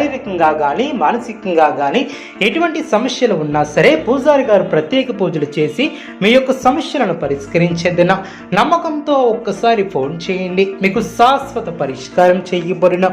శారీరకంగా కానీ మానసికంగా కానీ ఎటువంటి సమస్యలు ఉన్నా సరే పూజారి గారు ప్రత్యేక పూజలు చేసి మీ యొక్క సమస్యలను పరిష్కరించేదిన నమ్మకంతో ఒక్కసారి ఫోన్ చేయండి. మీకు శాశ్వత పరిష్కారం చేయబడిన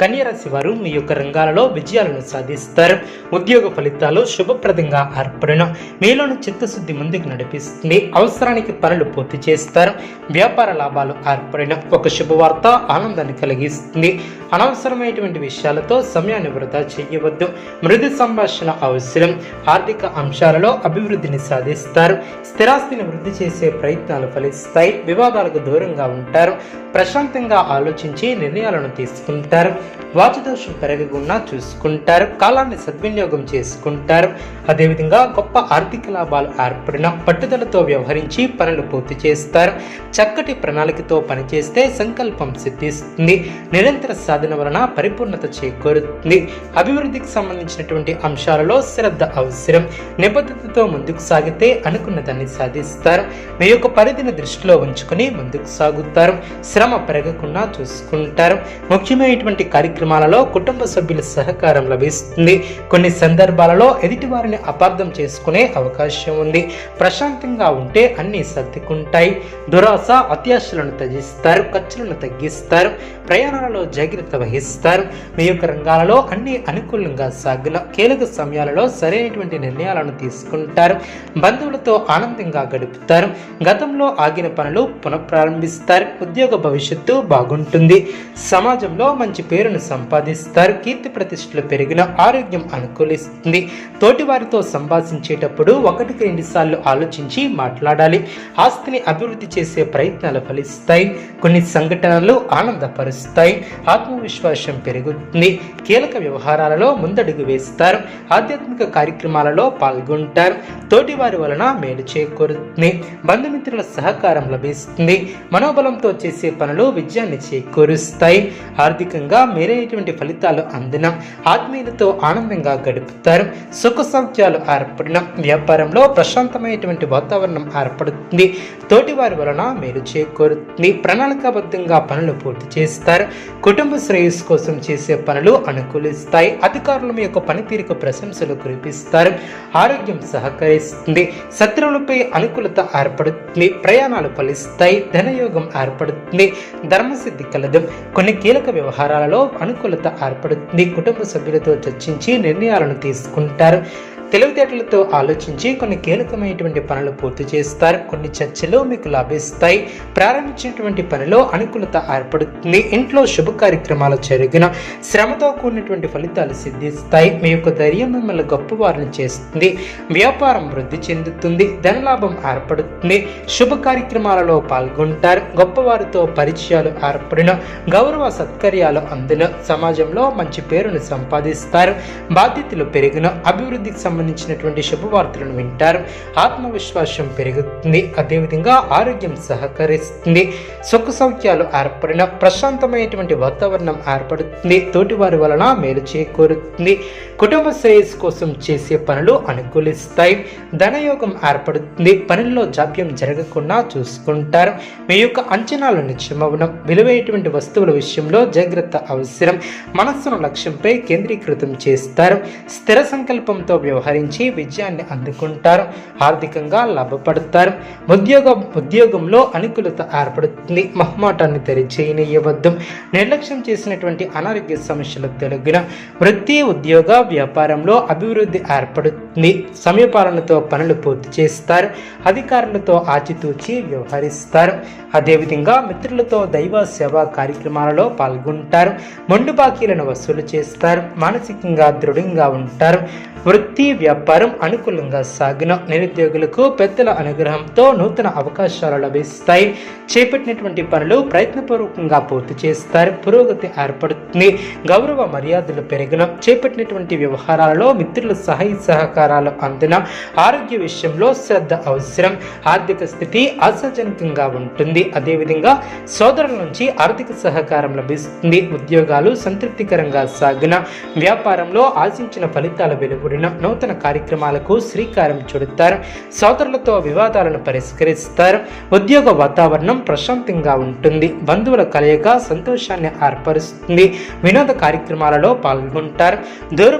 కన్యరాశి వారు మీ యొక్క రంగాలలో విజయాలను సాధిస్తారు. ఉద్యోగ ఫలితాలు శుభప్రదంగా ఏర్పడిన మీలోని చిత్తశుద్ధి ముందుకు నడిపిస్తుంది. అవసరానికి పనులు పూర్తి చేస్తారు. వ్యాపార లాభాలు ఏర్పడిన ఒక శుభవార్త ఆనందాన్ని కలిగిస్తుంది. అనవసరమైనటువంటి విషయాలతో సమయాన్ని వృధా చేయవద్దు. మృదు సంభాషణ అవసరం. ఆర్థిక అంశాలలో అభివృద్ధిని సాధిస్తారు. స్థిరాస్తిని వృద్ధి చేసే ప్రయత్నాలు ఫలిస్తాయి. వివాదాలకు దూరంగా ఉంటారు. ప్రశాంతంగా ఆలోచించి నిర్ణయాలను తీసుకుంటారు. వాచదోషం పెరగకుండా చూసుకుంటారు. కాలాన్ని సద్వినియోగం చేసుకుంటారు. అదేవిధంగా గొప్ప ఆర్థిక లాభాలు ఏర్పడిన పట్టుదలతో వ్యవహరించి పనులు పూర్తి చేస్తారు. చక్కటి ప్రణాళికతో పనిచేస్తే సంకల్పం సిద్ధిస్తుంది. నిరంతర సాధన వలన పరిపూర్ణత చేకూరుతుంది. అభివృద్ధికి సంబంధించినటువంటి అంశాలలో శ్రద్ధ అవసరం. నిబద్ధతతో ముందుకు సాగితే అనుకున్న దాన్ని సాధిస్తారు. మీ యొక్క పరిధిని దృష్టిలో ఉంచుకొని ముందుకు సాగుతారు. శ్రమ పెరగకుండా చూసుకుంటారు. ముఖ్యమైనటువంటి కార్యక్రమాలలో కుటుంబ సభ్యుల సహకారం లభిస్తుంది. కొన్ని సందర్భాలలో ఎదుటి వారిని అపార్థం చేసుకునే అవకాశం ఉంది. ప్రశాంతంగా ఉంటే అన్ని సర్దుకుంటాయి. దురాశ అత్యాశలను త్యజిస్తారు ఖర్చులను తగ్గిస్తారు. ప్రయాణాలలో జాగ్రత్త వహిస్తారు మీ యొక్క రంగాలలో అన్ని అనుకూలంగా సాగిన కీలక సమయాలలో సరైనటువంటి నిర్ణయాలను తీసుకుంటారు. బంధువులతో ఆనందంగా గడుపుతారు. గతంలో ఆగిన పనులు పునఃప్రారంభిస్తారు. ఉద్యోగ భవిష్యత్తు బాగుంటుంది. సమాజంలో మంచి పేరును సంపాదిస్తారు. కీర్తి ప్రతిష్టలు పెరిగిన ఆరోగ్యం అనుకూలిస్తుంది. తోటి వారితో సంభాషించేటప్పుడు ఒకటికి రెండు సార్లు ఆలోచించి మాట్లాడాలి. ఆస్తిని అభివృద్ధి చేసే ప్రయత్నాలు ఫలిస్తాయి. కొన్ని సంఘటనలు ఆనందపరుస్తాయి. ఆత్మ ఆత్మవిశ్వాసం పెరుగుతుంది. కీలక వ్యవహారాలలో ముందడుగు వేస్తారు. ఆధ్యాత్మిక కార్యక్రమాలలో పాల్గొంటారు. తోటి వారి వలన మేలు చేకూరుతుంది. బంధుమిత్రుల సహకారం లభిస్తుంది. మనోబలంతో చేసే పనులు విజయాన్ని చేకూరుస్తాయి. ఆర్థికంగా మేలైనటువంటి ఫలితాలు అందిన ఆత్మీయులతో ఆనందంగా గడుపుతారు. సుఖ సౌఖ్యాలు ఏర్పడిన వ్యాపారంలో ప్రశాంతమైనటువంటి వాతావరణం ఏర్పడుతుంది. తోటివారి వలన మేలు చేకూరుతుంది. ప్రణాళికాబద్ధంగా పనులు పూర్తి చేస్తారు. కుటుంబ శ్రేయస్సు కోసం చేసే పనులు అనుకూలిస్తాయి. అధికారుల మీ యొక్క పనితీరుకు ప్రశంసలు కురిపిస్తారు. ఆరోగ్యం సహకరిస్తుంది. శత్రువులపై అనుకూలత ఏర్పడుతుంది. ప్రయాణాలు ఫలిస్తాయి. ధనయోగం ఏర్పడుతుంది. ధర్మసిద్ధి కలదు. కొన్ని కీలక వ్యవహారాలలో అనుకూలత ఏర్పడుతుంది. కుటుంబ సభ్యులతో చర్చించి నిర్ణయాలను తీసుకుంటారు. తెలివితేటలతో ఆలోచించి కొన్ని కీలకమైనటువంటి పనులు పూర్తి చేస్తారు. కొన్ని చర్చలు మీకు లాభిస్తాయి. ప్రారంభించినటువంటి పనిలో అనుకూలత ఏర్పడుతుంది. ఇంట్లో శుభ కార్యక్రమాలు జరిగిన శ్రమతో కూడినటువంటి ఫలితాలు సిద్ధిస్తాయి. మీ యొక్క ధైర్యం మిమ్మల్ని గొప్పవారిని చేస్తుంది. వ్యాపారం వృద్ధి చెందుతుంది. ధనలాభం ఏర్పడుతుంది. శుభ కార్యక్రమాలలో పాల్గొంటారు. గొప్పవారితో పరిచయాలు ఏర్పడిన గౌరవ సత్కర్యాలు అందిన సమాజంలో మంచి పేరును సంపాదిస్తారు. బాధ్యతలు పెరిగిన అభివృద్ధికి సంబంధించినటువంటి శుభవార్తలను వింటారు. ఆత్మవిశ్వాసం పెరుగుతుంది. అదేవిధంగా ఆరోగ్యం సహకరిస్తుంది. సుఖ సౌఖ్యాలు ఏర్పడిన ప్రశాంతమైనటువంటి వాతావరణం ఏర్పడుతుంది. తోటివారి వలన మేలు చేకూరుతుంది. కుటుంబ శ్రేయస్సు కోసం చేసే పనులు అనుకూలిస్తాయి. ధనయోగం ఏర్పడుతుంది. పనుల్లో జాప్యం జరగకుండా చూసుకుంటారు. మీ యొక్క అంచనాలు నిత్యమవడం విలువైనటువంటి వస్తువుల విషయంలో జాగ్రత్త అవసరం. మనస్సును లక్ష్యంపై కేంద్రీకృతం చేస్తారు. స్థిర సంకల్పంతో వ్యవహరించి విజయాన్ని అందుకుంటారు. ఆర్థికంగా లాభపడతారు. ఉద్యోగం ఉద్యోగంలో అనుకూలత ఏర్పడుతుంది. మహమాటాన్ని తెరిచేయనియవద్దు నిర్లక్ష్యం చేసినటువంటి అనారోగ్య సమస్యలు తొలగిన వృత్తి ఉద్యోగ వ్యాపారంలో అభివృద్ధి ఏర్పడుతుంది. సమయపాలనతో పనులు పూర్తి చేస్తారు. అధికారులతో ఆచితూచి వ్యవహరిస్తారు. అదేవిధంగా మిత్రులతో దైవ సేవా కార్యక్రమాలలో పాల్గొంటారు. మొండు బాకీలను వసూలు చేస్తారు. మానసికంగా దృఢంగా ఉంటారు. వృత్తి వ్యాపారం అనుకూలంగా సాగిన. నిరుద్యోగులకు పెద్దల అనుగ్రహంతో నూతన అవకాశాలు లభిస్తాయి. చేపట్టినటువంటి పనులు ప్రయత్నపూర్వకంగా పూర్తి చేస్తారు. పురోగతి ఏర్పడుతుంది. గౌరవ మర్యాదలు పెరిగిన. చేపట్టినటువంటి వ్యవహారాలలో మిత్రుల సహాయ సహకారాలు అందిన ఆరోగ్య విషయంలో శ్రద్ధ అవసరం. ఆర్థిక స్థితి ఆశాజనకంగా ఉంటుంది. అదేవిధంగా సోదరుల నుంచి ఆర్థిక సహకారం లభిస్తుంది. ఉద్యోగాలు సంతృప్తికరంగా సాగిన వ్యాపారంలో ఆశించిన ఫలితాలు వెలువడిన నూతన కార్యక్రమాలకు శ్రీకారం చుడతారు. సోదరులతో వివాదాలను పరిష్కరిస్తారు. ఉద్యోగ వాతావరణం ప్రశాంతంగా ఉంటుంది. బంధువుల కలయిక సంతోషాన్ని ఏర్పరుస్తుంది. వినోద కార్యక్రమాలలో పాల్గొంటారు.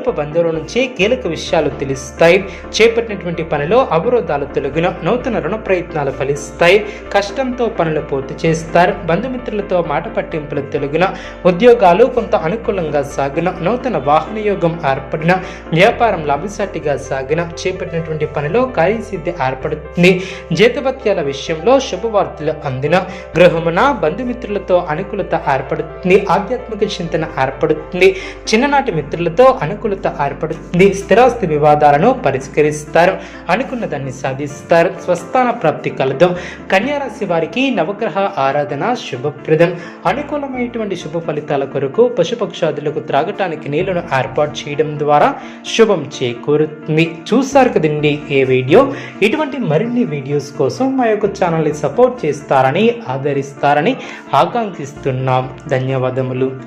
దూరపు బంధువుల నుంచి కీలక విషయాలు తెలుస్తాయి. చేపట్టినటువంటి పనిలో అవరోధాలు తొలగిన నూతన రుణ ప్రయత్నాలు ఫలిస్తాయి. కష్టంతో పనులు పూర్తి చేస్తారు. బంధుమిత్రులతో మాట పట్టింపులు తొలగిన ఉద్యోగాలు కొంత అనుకూలంగా సాగిన నూతన వాహన యోగం ఏర్పడిన వ్యాపారం లాభసాటిగా సాగిన చేపట్టినటువంటి పనిలో కార్యసిద్ధి ఏర్పడుతుంది. జీతభత్యాల విషయంలో శుభవార్తలు అందిన గృహమున బంధుమిత్రులతో అనుకూలత ఏర్పడుతుంది. ఆధ్యాత్మిక చింతన ఏర్పడుతుంది. చిన్ననాటి మిత్రులతో అనుకూలత ఏర్పడుతుంది. స్థిరాస్తి వివాదాలను పరిష్కరిస్తారు. అనుకున్న దాన్ని సాధిస్తారు. స్వస్థాన ప్రాప్తి కలదు. కన్యారాశి వారికి నవగ్రహ ఆరాధన శుభప్రదం. అనుకూలమైనటువంటి శుభ ఫలితాల కొరకు పశుపక్షాదులకు త్రాగటానికి నీళ్ళను ఏర్పాటు చేయడం ద్వారా శుభం చేకూరుతుంది. చూసారు కదండి ఏ వీడియో? ఇటువంటి మరిన్ని వీడియోస్ కోసం మా యొక్క ఛానల్ని సపోర్ట్ చేస్తారని ఆదరిస్తారని ఆకాంక్షిస్తున్నాం. ధన్యవాదములు.